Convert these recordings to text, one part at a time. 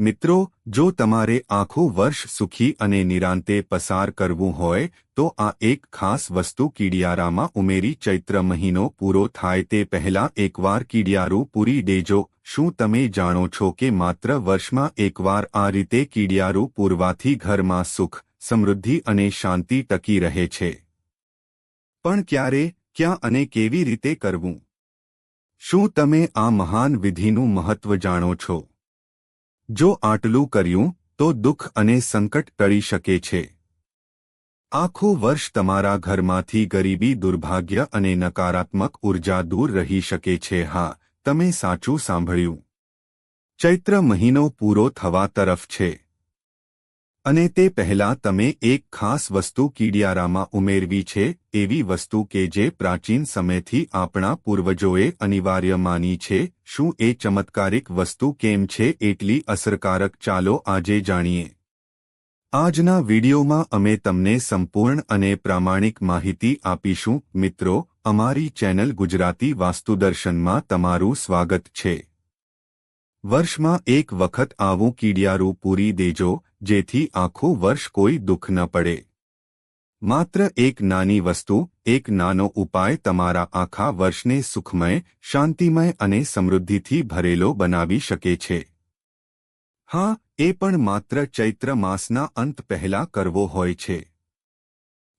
મિત્રો, જો તમારે આખું વર્ષ સુખી અને નિરાંતે પસાર કરવું હોય, તો આ એક ખાસ વસ્તુ કીડિયારામાં ઉમેરી ચૈત્ર મહિનો પૂરો થાય તે પહેલા એકવાર કીડિયારું પૂરી દેજો. શું તમે જાણો છો કે માત્ર વર્ષમાં એકવાર આ રીતે કીડિયારું પૂરવાથી ઘરમાં સુખ, સમૃદ્ધિ અને શાંતિ ટકી રહે છે? પણ ક્યારે, ક્યાં અને કેવી રીતે કરવું? શું તમે આ મહાન વિધિનું મહત્વ જાણો છો? જો આટલું કર્યું, તો દુઃખ અને સંકટ ટળી શકે છે. આખું વર્ષ તમારા ઘરમાંથી ગરીબી, દુર્ભાગ્ય અને નકારાત્મક ઊર્જા દૂર રહી શકે છે. હા, તમે સાચું સાંભળ્યું. ચૈત્ર મહિનો પૂરો થવા તરફ છે. અને તે પહેલાં તમે એક ખાસ વસ્તુ કીડિયારામાં ઉમેરવી છે, એવી વસ્તુ કે જે પ્રાચીન સમયથી આપણા પૂર્વજોએ અનિવાર્ય માની છે. શું એ ચમત્કારિક વસ્તુ કેમ છે, એટલી અસરકારક ચાલો આજે જાણીએ. આજના વિડીયોમાં અમે તમને સંપૂર્ણ અને પ્રામાણિક માહિતી આપીશું. મિત્રો, અમારી ચેનલ ગુજરાતી વાસ્તુદર્શનમાં તમારું સ્વાગત છે. વર્ષમાં એક વખત આવું કીડિયારું પૂરી દેજો, જેથી આખું વર્ષ કોઈ દુઃખ ન પડે. માત્ર એક નાની વસ્તુ, એક નાનો ઉપાય તમારા આખા વર્ષને સુખમય, શાંતિમય અને સમૃદ્ધિથી ભરેલો બનાવી શકે છે. હા, એ પણ માત્ર ચૈત્ર માસના અંત પહેલા કરવો હોય છે.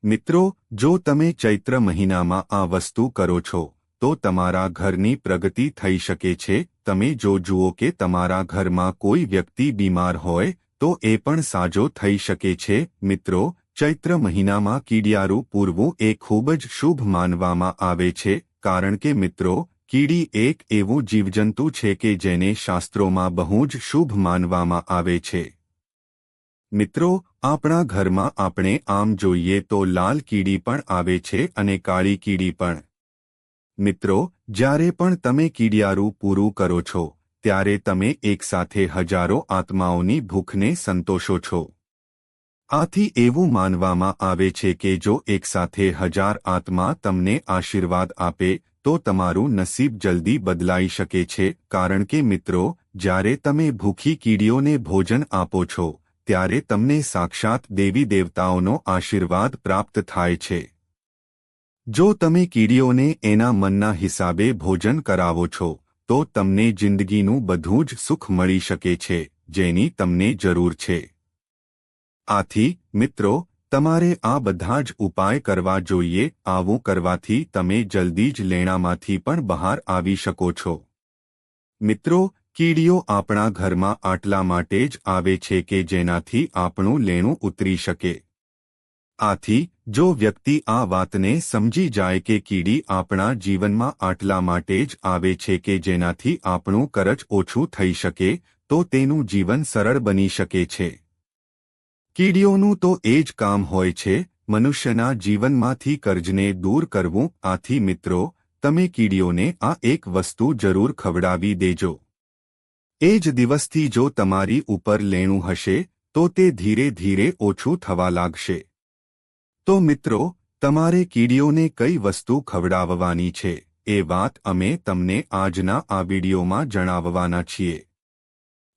મિત્રો, જો તમે ચૈત્ર મહિનામાં આ વસ્તુ કરો છો, તો તમારા ઘરની પ્રગતિ થઈ શકે છે તમે જો જુઓ કે તમારા ઘરમાં કોઈ વ્યક્તિ બીમાર હોય, તો એ પણ સાજો થઈ શકે છે. મિત્રો, ચૈત્ર મહિનામાં કીડિયારું પૂરવું એ ખૂબ જ શુભ માનવામાં આવે છે, કારણ કે મિત્રો, કીડી એક એવું જીવજંતુ છે કે જેને શાસ્ત્રોમાં બહુ જ શુભ માનવામાં આવે છે. મિત્રો, આપણા ઘરમાં આપણે આમ જોઈએ તો લાલ કીડી પણ આવે છે અને કાળી કીડી પણ. મિત્રો, જ્યારે પણ તમે કીડિયારું પૂરું કરો છો, ત્યારે તમે એકસાથે હજારો આત્માઓની ભૂખને સંતોષો છો. આથી એવું માનવામાં આવે છે કે જો એકસાથે હજાર આત્મા તમને આશીર્વાદ આપે, તો તમારું નસીબ જલ્દી બદલાઈ શકે છે, કારણ કે મિત્રો, જ્યારે તમે ભૂખી કીડીઓને ભોજન આપો છો, ત્યારે તમને સાક્ષાત દેવી દેવતાઓનો આશીર્વાદ પ્રાપ્ત થાય છે. જો તમે કીડીઓને એના મનના હિસાબે ભોજન કરાવો છો, તો તમને જિંદગીનું બધું જ સુખ મળી શકે છે, જેની તમને જરૂર છે. આથી, મિત્રો, તમારે આ બધા જ ઉપાય કરવા જોઈએ, આવું કરવાથી તમે જલ્દી જ લેણામાંથી પણ બહાર આવી શકો છો. મિત્રો, કીડીઓ આપણા ઘરમાં આટલા માટે જ આવે છે કે જેનાથી આપણું લેણું ઉતરી શકે. આથી જો વ્યક્તિ આ વાતને સમજી જાય કે કીડી આપણા જીવનમાં આટલા માટે જ આવે છે કે જેનાથી આપણું કરજ ઓછું થઈ શકે, તો તેનું જીવન સરળ બની શકે છે. કીડીઓનું તો એ જ કામ હોય છે, મનુષ્યના જીવનમાંથી કર્જને દૂર કરવું. આથી મિત્રો, તમે કીડીઓને આ એક વસ્તુ જરૂર ખવડાવી દેજો. એ જ દિવસથી જો તમારી ઉપર લેણું હશે, તો તે ધીરે ધીરે ઓછું થવા લાગશે. તો મિત્રો, તમારે કીડીઓને કઈ વસ્તુ ખવડાવવાની છે? એ વાત અમે તમને આજના આ વિડીયોમાં જણાવવાના છીએ.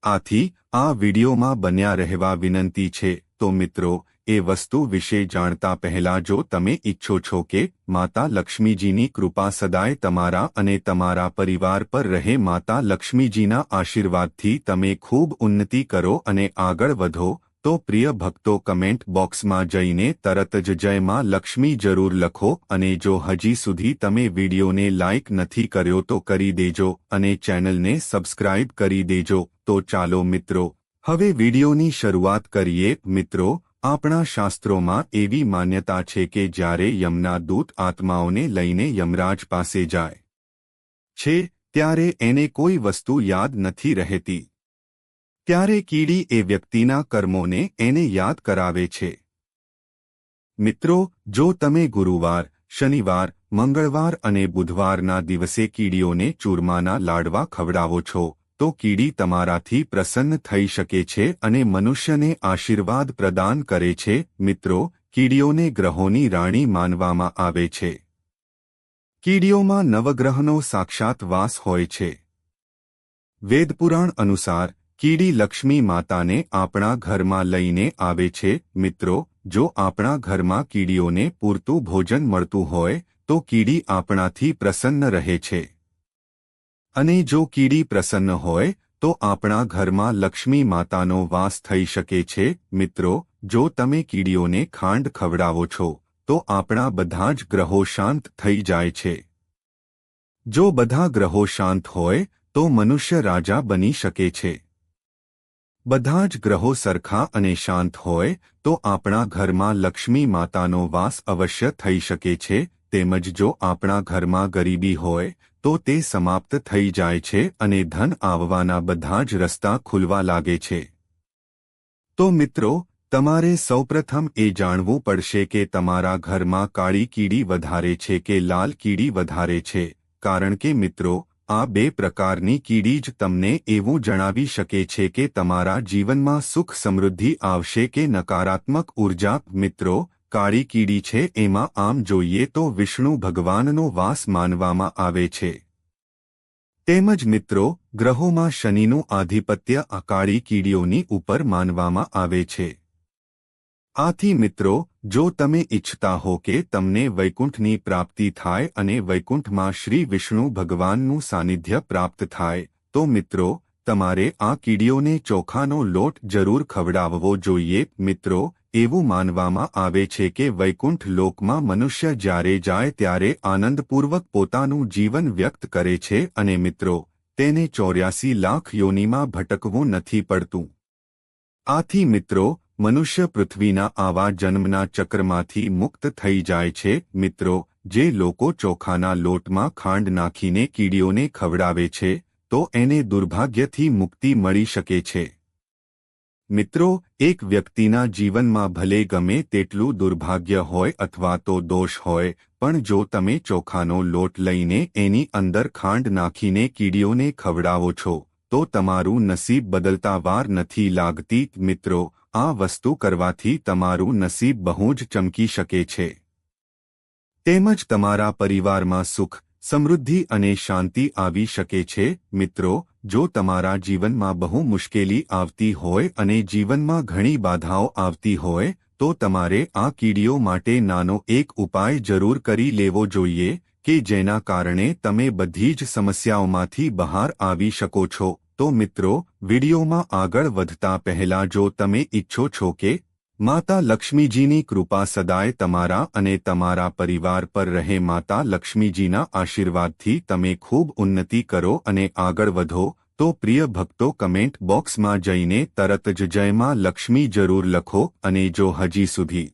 આથી, આ વિડીયોમાં બન્યા રહેવા વિનંતી છે. તો મિત્રો, એ વસ્તુ વિશે જાણતા પહેલા જો તમે ઈચ્છો છો કે માતા લક્ષ્મીજીની કૃપા સદાય તમારા અને તમારા પરિવાર પર રહે, માતા લક્ષ્મીજીના આશીર્વાદથી તમે ખૂબ ઉન્નતિ કરો અને આગળ વધો તો પ્રિય ભક્તો કમેન્ટ બોક્સમાં જઈને તરત જ જયમાં લક્ષ્મી જરૂર લખો અને જો હજી સુધી તમે વિડીયોને લાઇક નથી કર્યો તો કરી દેજો અને ચેનલને સબસ્ક્રાઇબ કરી દેજો. તો ચાલો મિત્રો, હવે વિડીયોની શરૂઆત કરીએ. મિત્રો, આપણા શાસ્ત્રોમાં એવી માન્યતા છે કે જ્યારે યમના દૂત આત્માઓને લઈને યમરાજ પાસે જાય છે, ત્યારે એને કોઈ વસ્તુ યાદ નથી રહેતી. ત્યારે કીડી એ વ્યક્તિના કર્મોને એને યાદ કરાવે છે. મિત્રો, જો તમે ગુરુવાર, શનિવાર, મંગળવાર અને બુધવારના દિવસે કીડીઓને ચૂરમાના લાડવા ખવડાવો છો, તો કીડી તમારાથી પ્રસન્ન થઈ શકે છે અને મનુષ્યને આશીર્વાદ પ્રદાન કરે છે. મિત્રો, કીડીઓને ગ્રહોની રાણી માનવામાં આવે છે. કીડીઓમાં નવગ્રહનો સાક્ષાત વાસ હોય છે. વેદપુરાણ અનુસાર કીડી લક્ષ્મી માતાને આપણા ઘરમાં લઈને આવે છે. મિત્રો, જો આપણા ઘરમાં કીડીઓને પૂરતું ભોજન મળતું હોય, તો કીડી આપણાથી પ્રસન્ન રહે છે. અને જો કીડી પ્રસન્ન હોય, તો આપણા ઘરમાં લક્ષ્મી માતાનો વાસ થઈ શકે છે. મિત્રો, જો તમે કીડીઓને ખાંડ ખવડાવો છો, તો આપણા બધા જ ગ્રહો શાંત થઈ જાય છે. જો બધા ગ્રહો શાંત હોય, તો મનુષ્ય રાજા બની શકે છે. બધા જ ગ્રહો સરખા અને શાંત હોય, તો આપણા ઘરમાં લક્ષ્મી માતાનો વાસ અવશ્ય થઈ શકે છે, તેમજ જો આપણા ઘરમાં ગરીબી હોય, તો તે સમાપ્ત થઈ જાય છે અને ધન આવવાના બધા જ રસ્તા ખુલવા લાગે છે. તો મિત્રો, તમારે સૌપ્રથમ એ જાણવું પડશે કે તમારા ઘરમાં કાળી કીડી વધારે છે કે લાલ કીડી વધારે છે, કારણ કે મિત્રો આ બે પ્રકારની કીડી જ તમને એવું જણાવી શકે છે કે તમારા જીવનમાં સુખ સમૃદ્ધિ આવશે કે નકારાત્મક ઊર્જા, મિત્રો, કાળી કીડી છે, એમાં આમ જોઈએ તો વિષ્ણુ ભગવાનનો વાસ માનવામાં આવે છે. તેમજ મિત્રો, ગ્રહોમાં શનિનું આધિપત્ય આ કાળી કીડીઓની ઉપર માનવામાં આવે છે. આથી મિત્રો, જો તમે ઈચ્છતા હો કે તમને વૈકુંઠની પ્રાપ્તિ થાય અને વૈકુંઠમાં શ્રી વિષ્ણુ ભગવાનનું સાનિધ્ય પ્રાપ્ત થાય, તો મિત્રો, તમારે આ કીડીઓને ચોખાનો લોટ જરૂર ખવડાવવો જોઈએ. મિત્રો, એવું માનવામાં આવે છે કે વૈકુંઠ લોકમાં મનુષ્ય જ્યારે જાય ત્યારે આનંદપૂર્વક પોતાનું જીવન વ્યક્ત કરે છે અને મિત્રો, તેને ચોર્યાસી લાખ યોનીમાં ભટકવું નથી પડતું. આથી મિત્રો મનુષ્ય પૃથ્વીના આવા જન્મના ચક્રમાંથી મુક્ત થઈ જાય છે. મિત્રો, જે લોકો ચોખાના લોટમાં ખાંડ નાખીને કીડીઓને ખવડાવે છે, તો એને દુર્ભાગ્યથી મુક્તિ મળી શકે છે. મિત્રો, એક વ્યક્તિના જીવનમાં ભલે ગમે તેટલું દુર્ભાગ્ય હોય અથવા તો દોષ હોય, પણ જો તમે ચોખાનો લોટ લઈને એની અંદર ખાંડ નાખીને કીડીઓને ખવડાવો છો, તો તમારું નસીબ બદલતા વાર નથી લાગતી. મિત્રો આ વસ્તુ કરવાથી તમારું નસીબ બહુ જ ચમકી શકે છે. તેમજ તમારા પરિવારમાં સુખ, સમૃદ્ધિ અને શાંતિ આવી શકે છે. મિત્રો, જો તમારા જીવનમાં બહુ મુશ્કેલી આવતી હોય અને જીવનમાં ઘણી બાધાઓ આવતી હોય, તો તમારે આ કીડીઓ માટે નાનો એક ઉપાય જરૂર કરી લેવો જોઈએ કે જેના કારણે તમે બધી જ સમસ્યાઓમાંથી બહાર આવી શકો છો. તો મિત્રો, વિડીયોમાં આગળ વધતા પહેલા જો તમે ઈચ્છો છો કે માતા લક્ષ્મીજીની કૃપા સદાય તમારા અને તમારા પરિવાર પર રહે, માતા લક્ષ્મીજીના આશીર્વાદથી તમે ખૂબ ઉન્નતિ કરો અને આગળ વધો, તો પ્રિય ભક્તો કમેન્ટ બોક્સમાં જઈને તરત જ જયમાં લક્ષ્મી જરૂર લખો અને જો હજી સુધી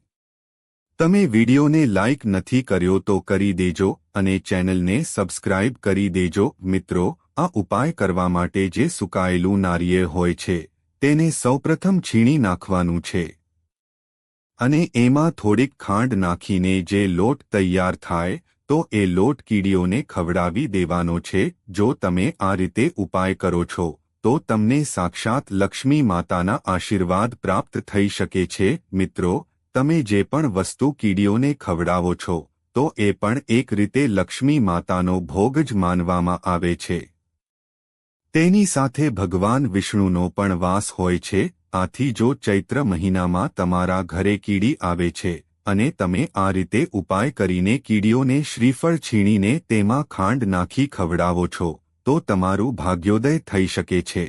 તમે વિડીયોને લાઇક નથી કર્યો તો કરી દેજો અને ચેનલને સબસ્ક્રાઇબ કરી દેજો. મિત્રો આ ઉપાય કરવા માટે જે સુકાયેલું નારિયેળ હોય છે, તેને સૌપ્રથમ છીણી નાખવાનું છે. અને એમાં થોડીક ખાંડ નાખીને જે લોટ તૈયાર થાય, તો એ લોટ કીડીઓને ખવડાવી દેવાનો છે. જો તમે આ રીતે ઉપાય કરો છો, તો તમને સાક્ષાત લક્ષ્મી માતાના આશીર્વાદ પ્રાપ્ત થઈ શકે છે. મિત્રો, તમે જે પણ વસ્તુ કીડીઓને ખવડાવો છો, તો એ પણ એક રીતે લક્ષ્મી માતાનો ભોગ જ માનવામાં આવે છે. તેની સાથે ભગવાન વિષ્ણુનો પણ વાસ હોય છે, આથી જો ચૈત્ર મહિનામાં તમારા ઘરે કીડી આવે છે, અને તમે આ રીતે ઉપાય કરીને કીડીઓને શ્રીફળ છીણીને તેમાં ખાંડ નાખી ખવડાવો છો, તો તમારું ભાગ્યોદય થઈ શકે છે.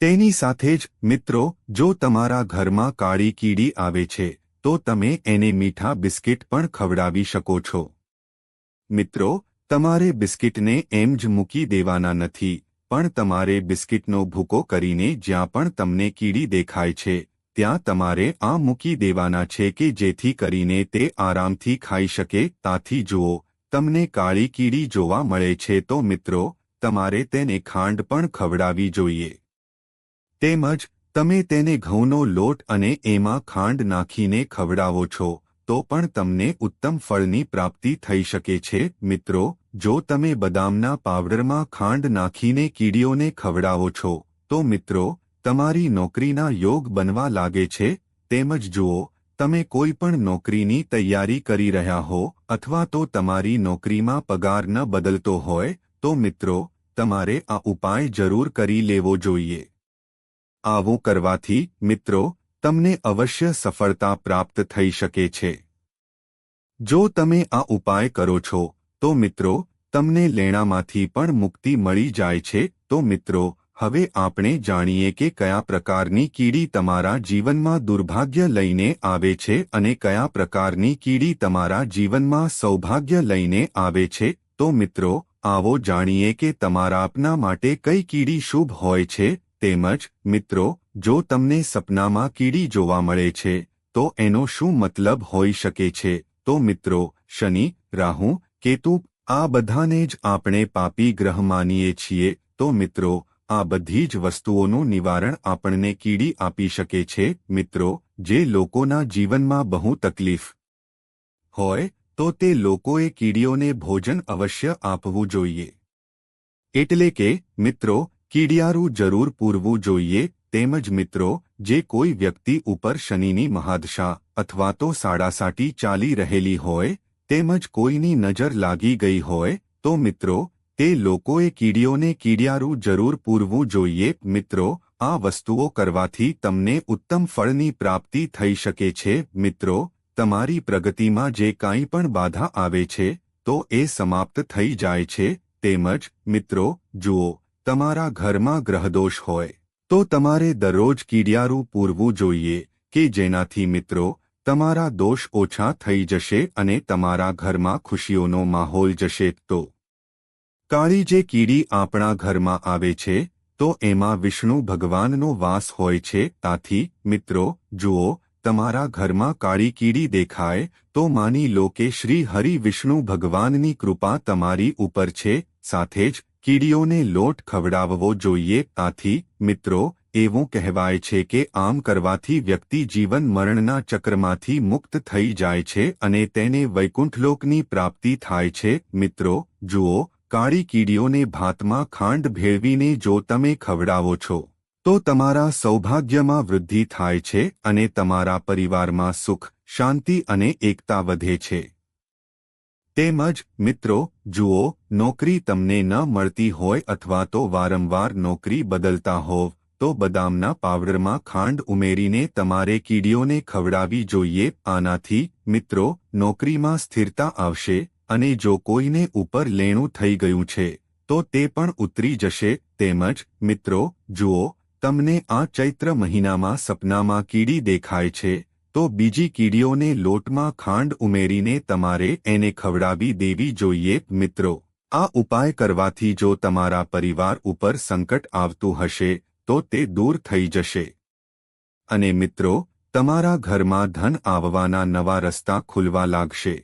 તેની સાથે જ, મિત્રો, જો તમારા ઘરમાં કાળી કીડી આવે છે, તો તમે એને મીઠા બિસ્કિટ પણ ખવડાવી શકો છો. મિત્રો, તમારે બિસ્કિટને એમ જ મૂકી દેવાના નથી. પણ તમારે બિસ્કિટનો ભૂકો કરીને જ્યાં પણ તમને કીડી દેખાય છે, ત્યાં તમારે આ મૂકી દેવાના છે કે જેથી કરીને તે આરામથી ખાઈ શકે. તાથી જુઓ, તમને કાળી કીડી જોવા મળે છે તો મિત્રો, તમારે તેને ખાંડ પણ ખવડાવી જોઈએ. તેમજ, તમે તેને ઘઉંનો લોટ અને એમાં ખાંડ નાખીને ખવડાવો છો, તો પણ તમને ઉત્તમ ફળની પ્રાપ્તિ થઈ શકે છે. મિત્રો જો તમે બદામના પાવડરમાં ખાંડ નાખીને કીડીઓને ખવડાવો છો, તો મિત્રો, તમારી નોકરીના યોગ બનવા લાગે છે, તેમજ જુઓ, તમે કોઈ પણ નોકરીની તૈયારી કરી રહ્યા હો, અથવા તો તમારી નોકરીમાં પગાર ન બદલતો હોય, તો મિત્રો, તમારે આ ઉપાય જરૂર કરી લેવો જોઈએ. આવું કરવાથી, મિત્રો, તમને અવશ્ય સફળતા પ્રાપ્ત થઈ શકે છે. જો તમે આ ઉપાય કરો છો તો મિત્રો, તમને લેણામાંથી પણ મુક્તિ મળી જાય છે. તો મિત્રો, હવે આપણે જાણીએ કે કયા પ્રકારની કીડી તમારા જીવનમાં દુર્ભાગ્ય લઈને આવે છે અને કયા પ્રકારની કીડી તમારા જીવનમાં સૌભાગ્ય લઈને આવે છે. તો મિત્રો, આવો જાણીએ કે તમારા આપના માટે કઈ કીડી શુભ હોય છે. તેમજ, મિત્રો, જો તમને સપનામાં કીડી જોવા મળે છે, તો એનો શું મતલબ હોઈ શકે છે? તો મિત્રો, શનિ, રાહુ કેતુ, આ બધાને જ આપણે પાપી ગ્રહ માનીએ છીએ, તો મિત્રો, આ બધી જ વસ્તુઓનું નિવારણ આપણને કીડી આપી શકે છે, મિત્રો, જે લોકોના જીવનમાં બહુ તકલીફ હોય, તો તે લોકોએ કીડીઓને ભોજન અવશ્ય આપવું જોઈએ. એટલે કે, મિત્રો, કીડિયારું જરૂર પૂરવું જોઈએ, તેમજ મિત્રો, જે કોઈ વ્યક્તિ ઉપર શનિની મહાદશા અથવા તો સાડાસાટી ચાલી રહેલી હોય તેમજ કોઈની નજર લાગી ગઈ હોય તો મિત્રો, તે લોકોએ કીડીઓને કીડિયારું જરૂર પૂરવું જોઈએ. મિત્રો, આ વસ્તુઓ કરવાથી તમને ઉત્તમ ફળની પ્રાપ્તિ થઈ શકે છે. મિત્રો, તમારી પ્રગતિમાં જે કાંઈ પણ બાધા આવે છે, તો એ સમાપ્ત થઈ જાય છે. તેમજ, મિત્રો, જુઓ, તમારા ઘરમાં ગ્રહદોષ હોય તો તમારે દરરોજ કીડિયારું પૂરવું જોઈએ કે જેનાથી મિત્રો તમારા દોષ ઓછા થઈ જશે અને તમારા ઘરમાં ખુશીઓનો માહોલ જશે તો. કાળી જે કીડી આપણા ઘરમાં આવે છે, તો એમાં વિષ્ણુ ભગવાનનો વાસ હોય છે. તાથી, મિત્રો, જુઓ, તમારા ઘરમાં કાળી કીડી દેખાય, તો માની લો કે શ્રી હરિ વિષ્ણુ ભગવાનની કૃપા તમારી ઉપર છે. સાથે જ કીડીઓને લોટ ખવડાવવો જોઈએ. આથી મિત્રો એવું કહેવાય છે કે આમ કરવાથી વ્યક્તિ જીવન મરણના ચક્રમાંથી મુક્ત થઈ જાય છે અને તેને વૈકુંઠલોકની પ્રાપ્તિ થાય છે. મિત્રો, જુઓ, કાળી કીડીઓને ભાતમાં ખાંડ ભેળવીને જો તમે ખવડાવો છો, તો તમારા સૌભાગ્યમાં વૃદ્ધિ થાય છે અને તમારા પરિવારમાં સુખ, શાંતિ અને એકતા વધે છે. તેમજ, મિત્રો, જુઓ, નોકરી તમને ન મળતી હોય અથવા તો વારંવાર નોકરી બદલતા હોવ તો બદામના પાવડરમાં ખાંડ ઉમેરીને તમારે કીડીઓને ખવડાવી જોઈએ. આનાથી, મિત્રો, નોકરીમાં સ્થિરતા આવશે અને જો કોઈને ઉપર લેણું થઈ ગયું છે, તો તે પણ ઉતરી જશે. તેમજ, મિત્રો, જુઓ, તમને આ ચૈત્ર મહિનામાં સપનામાં કીડી દેખાય છે, તો બીજી કીડીઓને લોટમાં ખાંડ ઉમેરીને તમારે એને ખવડાવી દેવી જોઈએ. મિત્રો, આ ઉપાય કરવાથી જો તમારા પરિવાર ઉપર સંકટ આવતું હશે તો તે દૂર થઈ જશે. અને મિત્રો, તમારા ઘરમાં ધન આવવાના નવા રસ્તા ખુલવા લાગશે.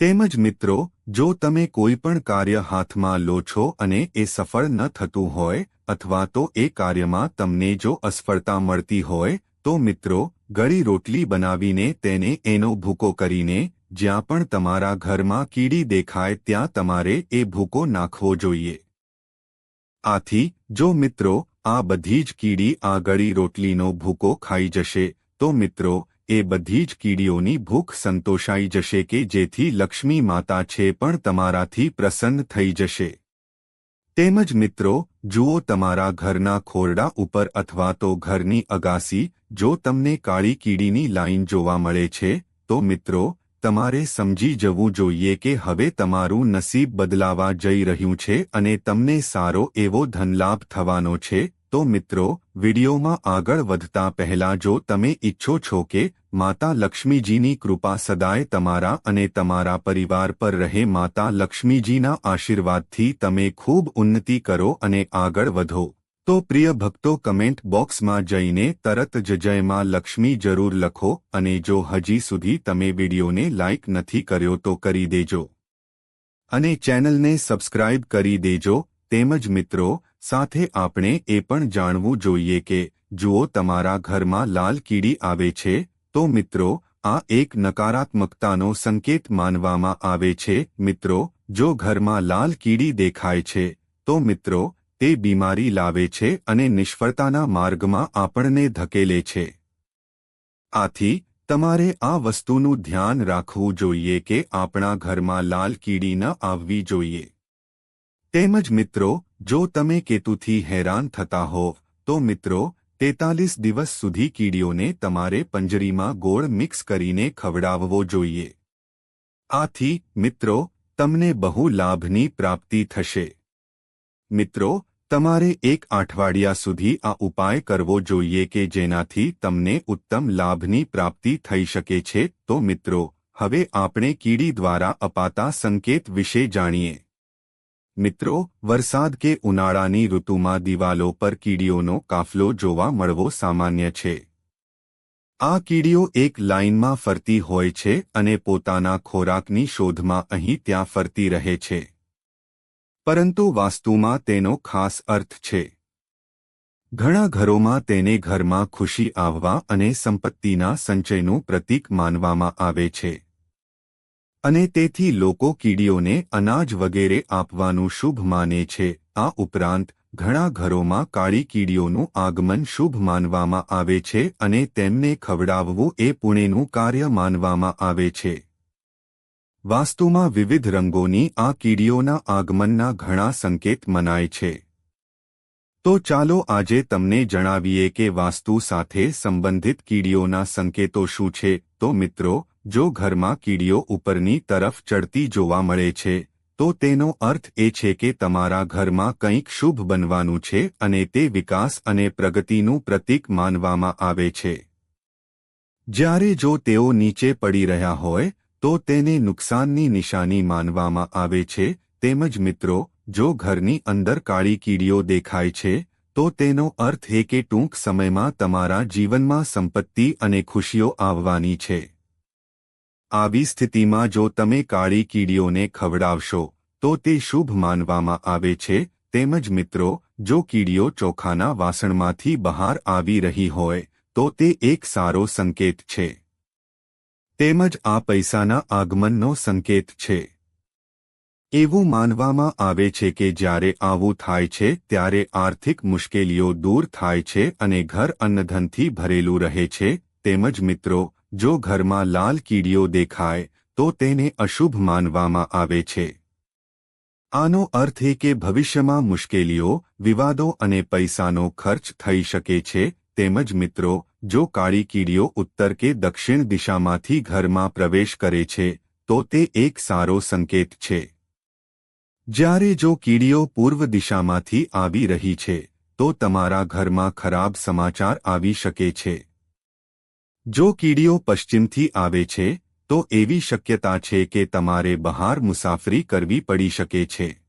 તેમજ મિત્રો, જો તમે કોઈ પણ કાર્ય હાથમાં લો છો અને એ સફળ ન થતું હોય, અથવા તો એ કાર્યમાં તમને જો અસફળતા મળતી હોય, તો મિત્રો, ગળી રોટલી બનાવીને તેને એનો ભૂકો કરીને, જ્યાં પણ તમારા ઘરમાં કીડી દેખાય ત્યાં તમારે એ ભૂકો નાખવો જોઈએ. આથી, જો મિત્રો આ બધી જ કીડી આ ગળી રોટલીનો ભૂકો ખાઈ જશે. તો મિત્રો, એ બધી જ કીડીઓની ભૂખ સંતોષાઈ જશે કે જેથી લક્ષ્મી માતા છે પણ તમારાથી પ્રસન્ન થઈ જશે. તેમજ મિત્રો, જુઓ તમારા ઘરના ખોરડા ઉપર અથવા તો ઘરની અગાસી, જો તમને કાળી કીડીની લાઈન જોવા મળે છે, તો મિત્રો તમારે સમજી જવું જોઈએ કે હવે તમારું નસીબ બદલાવા જઈ રહ્યું છે અને તમને સારો એવો ધનલાભ થવાનો છે. તો મિત્રો, વિડીયોમાં આગળ વધતા પહેલા જો તમે ઈચ્છો છો કે માતા લક્ષ્મીજીની કૃપા સદાય તમારા અને તમારા પરિવાર પર રહે, માતા લક્ષ્મીજીના આશીર્વાદથી તમે ખૂબ ઉન્નતિ કરો અને આગળ વધો. તો પ્રિય ભક્તો કમેન્ટ બોક્સમાં જઈને તરત જ જયમાં લક્ષ્મી જરૂર લખો અને જો હજી સુધી તમે વિડીયોને લાઇક નથી કર્યો તો કરી દેજો. અને ચેનલને સબસ્ક્રાઇબ કરી દેજો. તેમજ મિત્રો, સાથે આપણે એ પણ જાણવું જોઈએ કે, જુઓ તમારા ઘરમાં લાલ કીડી આવે છે, તો મિત્રો, આ એક નકારાત્મકતાનો સંકેત માનવામાં આવે છે. મિત્રો, જો ઘરમાં લાલ કીડી દેખાય છે, તો મિત્રો તે બીમારી લાવે છે અને નિષ્ફળતાના માર્ગમાં આપણને ધકેલે છે. આથી, તમારે આ વસ્તુનું ધ્યાન રાખવું જોઈએ કે આપણા ઘરમાં લાલ કીડી ન આવવી જોઈએ. તેમજ મિત્રો, જો તમે કેતુથી હેરાન થતા હો, તો મિત્રો, તેતાલીસ દિવસ સુધી કીડીઓને તમારે પંજરીમાં ગોળ મિક્સ કરીને ખવડાવવો જોઈએ. આથી, મિત્રો, તમને બહુ લાભની પ્રાપ્તિ થશે. મિત્રો તમારે એક અઠવાડિયા સુધી આ ઉપાય કરવો જોઈએ કે જેનાથી તમને ઉત્તમ લાભની પ્રાપ્તિ થઈ શકે છે. તો મિત્રો, હવે આપણે કીડી દ્વારા અપાતા સંકેત વિશે જાણીએ. મિત્રો, વરસાદ કે ઉનાળાની ઋતુમાં દિવાલો પર કીડીઓનો કાફલો જોવા મળવો સામાન્ય છે. આ કીડીઓ એક લાઇનમાં ફરતી હોય છે અને પોતાના ખોરાકની શોધમાં અહીં ત્યાં ફરતી રહે છે. પરંતુ વાસ્તુમાં તેનો ખાસ અર્થ છે. ઘણા ઘરોમાં તેને ઘરમાં ખુશી આવવા અને સંપત્તિના સંચયનું પ્રતીક માનવામાં આવે છે. અને તેથી લોકો કીડીઓને અનાજ વગેરે આપવાનું શુભ માને છે. આ ઉપરાંત, ઘણા ઘરોમાં કાળી કીડીઓનું આગમન શુભ માનવામાં આવે છે અને તેમને ખવડાવવું એ પુણેનું કાર્ય માનવામાં આવે છે. વાસ્તુમાં વિવિધ રંગોની આ કીડીઓના આગમનના ઘણા સંકેત મનાય છે. તો ચાલો આજે તમને જણાવીએ કે વાસ્તુ સાથે સંબંધિત કીડીઓના સંકેતો શું છે. તો મિત્રો, જો ઘરમાં કીડીઓ ઉપરની તરફ ચડતી જોવા મળે છે, તો તેનો અર્થ એ છે કે તમારા ઘરમાં કંઈક શુભ બનવાનું છે અને તે વિકાસ અને પ્રગતિનું પ્રતીક માનવામાં આવે છે. જ્યારે જો તેઓ નીચે પડી રહ્યા હોય તો તેને નુકસાનની નિશાની માનવામાં આવે છે, તેમજ મિત્રો, જો ઘરની અંદર કાળી કીડીઓ દેખાય છે, તો તેનો અર્થ એ કે ટૂંક સમયમાં તમારા જીવનમાં સંપત્તિ અને ખુશીઓ આવવાની છે. આવી સ્થિતિમાં જો તમે કાળી કીડીઓને ખવડાવશો, તો તે શુભ માનવામાં આવે છે, તેમજ મિત્રો, જો કીડીઓ ચોખાના વાસણમાંથી બહાર આવી રહી હોય, તો તે એક સારો સંકેત છે. તેમજ આ પૈસાના આગમનનો સંકેત છે. એવું માનવામાં આવે છે કે જ્યારે આવું થાય છે, ત્યારે આર્થિક મુશ્કેલીઓ દૂર થાય છે અને ઘર અન્નધનથી ભરેલું રહે છે. તેમજ મિત્રો, જો ઘરમાં લાલ કીડીઓ દેખાય, તો તેને અશુભ માનવામાં આવે છે. આનો અર્થ એ કે ભવિષ્યમાં મુશ્કેલીઓ, વિવાદો અને પૈસાનો ખર્ચ થઈ શકે છે તેમજ મિત્રો, જો કાળી કીડીઓ ઉત્તર કે દક્ષિણ દિશામાંથી ઘરમાં પ્રવેશ કરે છે, તો તે એક સારો સંકેત છે. જ્યારે જો કીડીઓ પૂર્વ દિશામાંથી આવી રહી છે, તો તમારા ઘરમાં ખરાબ સમાચાર આવી શકે છે. જો કીડીઓ પશ્ચિમથી આવે છે, તો એવી શક્યતા છે કે તમારે બહાર મુસાફરી કરવી પડી શકે છે.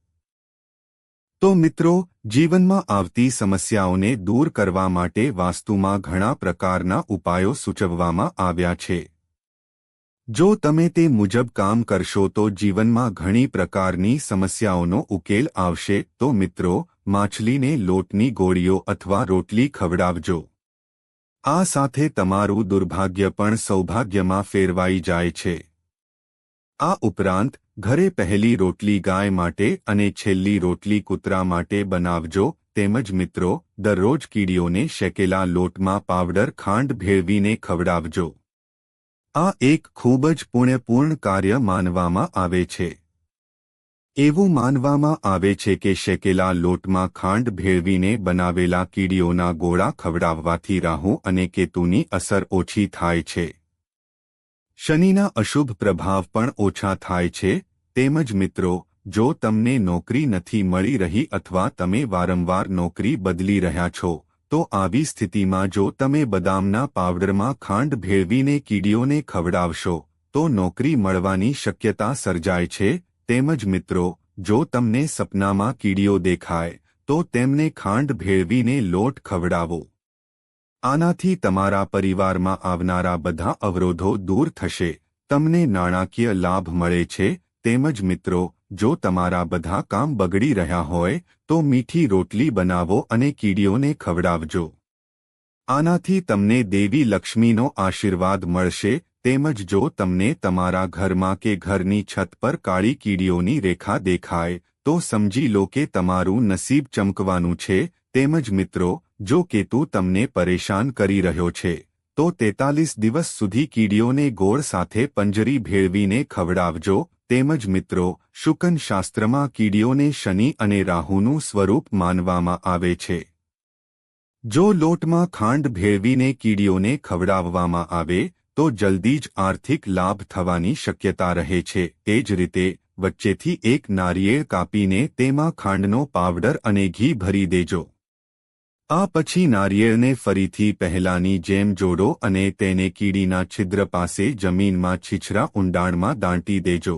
તો મિત્રો, જીવનમાં આવતી સમસ્યાઓને દૂર કરવા માટે વાસ્તુમાં ઘણા પ્રકારના ઉપાયો સૂચવવામાં આવ્યા છે. જો તમે તે મુજબ કામ કરશો તો જીવનમાં ઘણી પ્રકારની સમસ્યાઓનો ઉકેલ આવશે, તો મિત્રો, માછલીને લોટની ગોળીઓ અથવા રોટલી ખવડાવજો. આ સાથે તમારું દુર્ભાગ્ય પણ સૌભાગ્યમાં ફેરવાઈ જાય છે. આ ઉપરાંત, ઘરે પહેલી રોટલી ગાય માટે અને છેલ્લી રોટલી કૂતરા માટે બનાવજો, તેમજ મિત્રો, દરરોજ કીડીઓને શેકેલા લોટમાં પાવડર ખાંડ ભેળવીને ખવડાવજો. આ એક ખૂબ જ પુણ્યપૂર્ણ કાર્ય માનવામાં આવે છે. એવું માનવામાં આવે છે કે શેકેલા લોટમાં ખાંડ ભેળવીને બનાવેલા કીડીઓના ગોળા ખવડાવવાથી રાહુ અને કેતુની અસર ઓછી થાય છે. શનિના અશુભ પ્રભાવ પણ ઓછા થાય છે. તેમજ મિત્રો, જો તમને નોકરી નથી મળી રહી અથવા તમે વારંવાર નોકરી બદલી રહ્યા છો, તો આવી સ્થિતિમાં જો તમે બદામના પાવડરમાં ખાંડ ભેળવીને કીડીઓને ખવડાવશો, તો નોકરી મળવાની શક્યતા સર્જાય છે. તેમજ મિત્રો, જો તમને સપનામાં કીડીઓ દેખાય, તો તેમને ખાંડ ભેળવીને લોટ ખવડાવો. આનાથી તમારા પરિવારમાં આવનારા બધા અવરોધો દૂર થશે. તમને નાણાકીય લાભ મળે છે. તેમજ મિત્રો, જો તમારા બધા કામ બગડી રહ્યા હોય, તો મીઠી રોટલી બનાવો અને કીડીઓને ખવડાવજો. આનાથી તમને દેવી લક્ષ્મીનો આશીર્વાદ મળશે. તેમજ જો તમને તમારા ઘરમાં કે ઘરની છત પર કાળી કીડીઓની રેખા દેખાય, તો સમજી લો કે તમારું નસીબ ચમકવાનું છે. તેમજ મિત્રો જો કેતુ તમને પરેશાન કરી રહ્યો છે, તો તેતાલીસ દિવસ સુધી કીડીઓને ગોળ સાથે પંજરી ભેળવીને ખવડાવજો. તેમજ મિત્રો શુકન શાસ્ત્રમાં કીડીઓને શનિ અને રાહુનું સ્વરૂપ માનવામાં આવે છે. જો લોટમાં ખાંડ ભેળવીને કીડીઓને ખવડાવવામાં આવે, તો જલ્દી જ આર્થિક લાભ થવાની શક્યતા રહે છે. એ જ રીતે, વચ્ચેથી એક નારિયેળ કાપીને તેમાં ખાંડનો પાવડર અને ઘી ભરી દેજો. આ પછી નારિયેળને ફરીથી પહેલાની જેમ જોડો અને તેને કીડીના છિદ્ર પાસે જમીનમાં છીછરા ઊંડાણમાં દાંટી દેજો.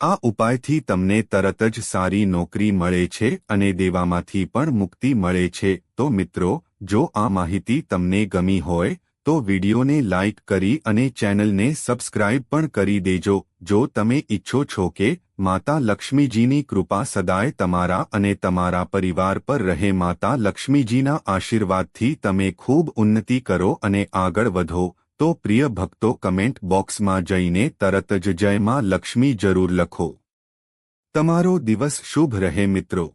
આ ઉપાયથી તમને તરત જ સારી નોકરી મળે છે અને દેવામાંથી પણ મુક્તિ મળે છે. તો મિત્રો, જો આ માહિતી તમને ગમી હોય, તો વિડીયોને લાઇક કરી અને ચેનલને સબસ્ક્રાઇબ પણ કરી દેજો. જો તમે ઈચ્છો છો કે માતા લક્ષ્મીજીની કૃપા સદાય તમારા અને તમારા પરિવાર પર રહે. માતા લક્ષ્મીજીના આશીર્વાદથી તમે ખૂબ ઉન્નતિ કરો અને આગળ વધો. તો પ્રિય ભક્તો કમેન્ટ બોક્સમાં જઈને તરત જ જય માં લક્ષ્મી જરૂર લખો. તમારો દિવસ શુભ રહે મિત્રો.